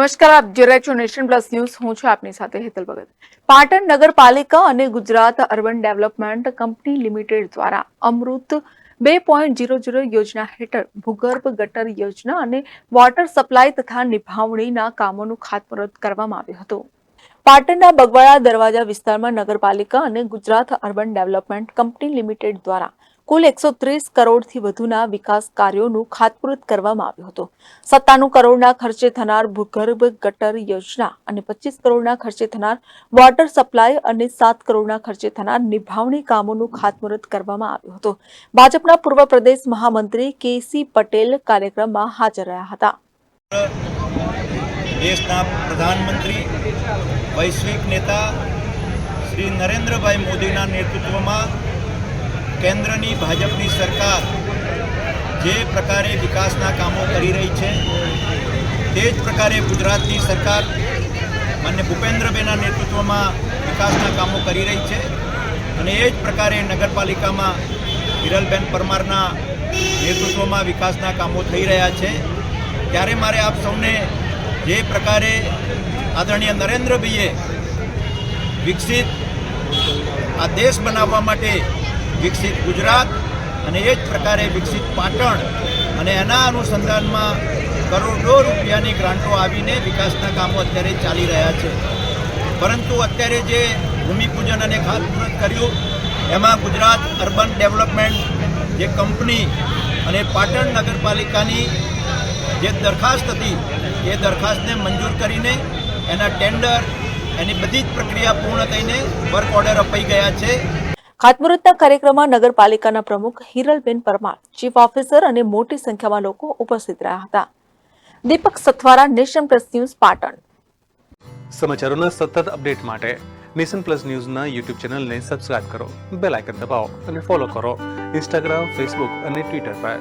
નમસ્કાર, આપ જોઈ રહ્યા છો નેશન પ્લસ ન્યૂઝ. હું છું આપની સાથે હેતલ ભગત. પાટણ નગરપાલિકા અને Gujarat urban development company limited દ્વારા અમૃત બે પોઈન્ટ ઝીરો ઝીરો યોજના હેઠળ ભૂગર્ભ ગટર યોજના અને વોટર સપ્લાય તથા નિભાવણીના કામોનું ખાતમુહૂર્ત કરવામાં આવ્યું હતું. પાટણના બગવાડા દરવાજા વિસ્તારમાં નગરપાલિકા અને Gujarat urban development company limited દ્વારા કુલ એકસો ત્રીસ કરોડથી વધુના વિકાસ કાર્યોનું ખાતમુહૂર્ત કરવામાં આવ્યું હતું. સત્તાણું કરોડના ખર્ચે થનાર ભૂગર્ભ ગટર યોજના અને પચીસ કરોડના ખર્ચે થનાર વોટર સપ્લાય અને સાત કરોડના ખર્ચે થનાર નિભાવણી કામોનું ખાતમુહૂર્ત કરવામાં આવ્યું હતું. ભાજપના પૂર્વ પ્રદેશ મહામંત્રી કે સી પટેલ કાર્યક્રમમાં હાજર રહ્યા હતા. દેશના પ્રધાનમંત્રી, વૈશ્વિક નેતા શ્રી નરેન્દ્રભાઈ મોદીના નેતૃત્વમાં કેન્દ્રની ભાજપની સરકાર જે પ્રકારે વિકાસના કામો કરી રહી છે, તે જ પ્રકારે ગુજરાતની સરકાર માન્ય ભૂપેન્દ્રભાઈના નેતૃત્વમાં વિકાસના કામો કરી રહી છે. અને એ જ પ્રકારે નગરપાલિકામાં વિરલબેન પરમારના નેતૃત્વમાં વિકાસના કામો થઈ રહ્યા છે. ત્યારે મારે આપ સૌને જે પ્રકારે આદરણીય નરેન્દ્રભાઈએ વિકસિત આ દેશ બનાવવા માટે વિકસિત ગુજરાત અને એ જ પ્રકારે વિકસિત પાટણ અને એના અનુસંધાનમાં કરોડો રૂપિયાની ગ્રાન્ટો આવીને વિકાસના કામો અત્યારે ચાલી રહ્યા છે. પરંતુ અત્યારે જે ભૂમિપૂજન અને ખાતમુહૂર્ત કર્યું, એમાં ગુજરાત અર્બન ડેવલપમેન્ટ જે કંપની અને પાટણ નગરપાલિકાની જે દરખાસ્ત હતી, એ દરખાસ્તને મંજૂર કરીને એના ટેન્ડર, એની બધી જ પ્રક્રિયા પૂર્ણ થઈને વર્ક ઓર્ડર અપાઈ ગયા છે. ખાતમુહૂર્તના કાર્યક્રમમાં નગરપાલિકાના પ્રમુખ હિરલબેન પરમાર, ચીફ ઓફિસર અને મોટી સંખ્યામાં લોકો ઉપસ્થિત રહ્યા હતા. Deepak Sathwara, Nation Plus News, Patan. સમાચારોના સતત અપડેટ માટે નેશન પ્લસ ન્યૂઝના યુટ્યુબ ચેનલને સબસ્ક્રાઇબ કરો, બેલ આઇકન દબાવો અને ફોલો કરો ઇન્સ્ટાગ્રામ, ફેસબુક અને ટ્વિટર પર.